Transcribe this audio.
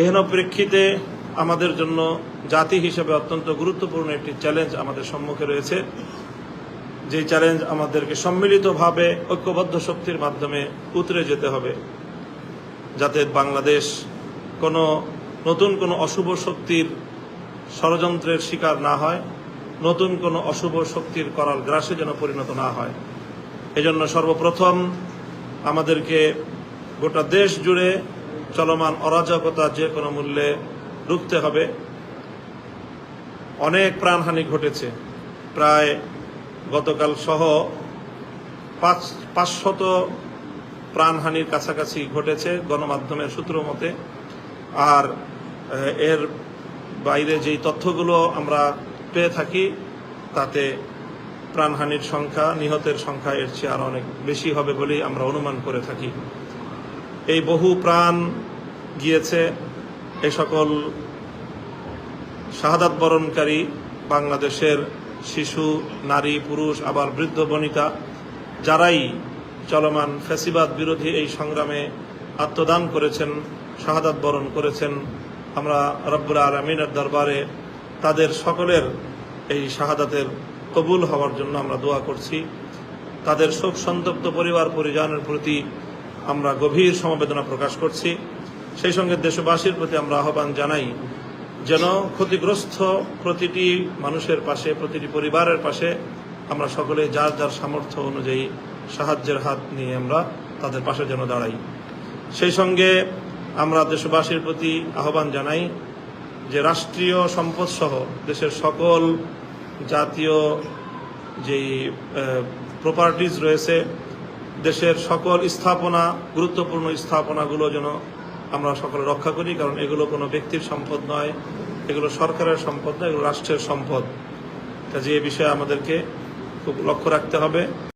এহেন প্রেক্ষিতে আমাদের জন্য জাতি হিসেবে অত্যন্ত গুরুত্বপূর্ণ একটি চ্যালেঞ্জ আমাদের সম্মুখে রয়েছে। যে চ্যালেঞ্জ আমাদেরকে সম্মিলিতভাবে ঐক্যবদ্ধ শক্তির মাধ্যমে উতরে যেতে হবে, যাতে বাংলাদেশ কোনো নতুন কোনো অশুভ শক্তির ষড়যন্ত্রের শিকার না হয়, নতুন কোনো অশুভ শক্তির করার গ্রাসে যেন পরিণত না হয়। এজন্য সর্বপ্রথম আমাদেরকে গোটা দেশ জুড়ে চলমান অরাজকতা যে কোনো মূল্যে রুখতে হবে। অনেক প্রাণহানি ঘটেছে। প্রায় গতকাল সহ পাঁচ, পাঁচশত প্রাণহানির কাছাকাছি ঘটেছে গণমাধ্যমের সূত্র মতে। আর এর বাইরে যেই তথ্যগুলো আমরা পেয়ে থাকি, তাতে প্রাণহানির সংখ্যা, নিহতের সংখ্যা এর চেয়ে আরও অনেক বেশি হবে বলেই আমরা অনুমান করে থাকি। এই বহু প্রাণ গিয়েছে এই সকল শাহাদাত বরণকারী বাংলাদেশের শিশু, নারী, পুরুষ, আবার বৃদ্ধ বনিতা যারাই চলমান ফ্যাসিবাদ বিরোধী এই সংগ্রামে আত্মদান করেছেন, শাহাদাত বরণ করেছেন, আমরা রব্বুল আলমিনের দরবারে তাদের সকলের এই শাহাদাতের কবুল হওয়ার জন্য আমরা দোয়া করছি। তাদের শোক সন্তপ্ত পরিবার পরিজনের প্রতি আমরা গভীর সমবেদনা প্রকাশ করছি। সেই সঙ্গে দেশবাসীর প্রতি আমরা আহ্বান জানাই যেন ক্ষতিগ্রস্ত প্রতিটি মানুষের পাশে, প্রতিটি পরিবারের পাশে আমরা সকলে যার যার সামর্থ্য অনুযায়ী সাহায্যের হাত নিয়ে আমরা তাদের পাশে যেন দাঁড়াই। সেই সঙ্গে আমরা দেশবাসীর প্রতি আহ্বান জানাই যে রাষ্ট্রীয় সম্পদ সহ দেশের সকল জাতীয় যেই প্রপার্টিজ রয়েছে দেশের সকল স্থাপনা, গুরুত্বপূর্ণ স্থাপনাগুলো যেন আমরা সকলে রক্ষা করি, কারণ এগুলো কোনো ব্যক্তির সম্পদ নয়, এগুলো সরকারের সম্পদ নয়, এগুলো রাষ্ট্রের সম্পদ। কাজে এ বিষয়ে আমাদেরকে খুব লক্ষ্য রাখতে হবে।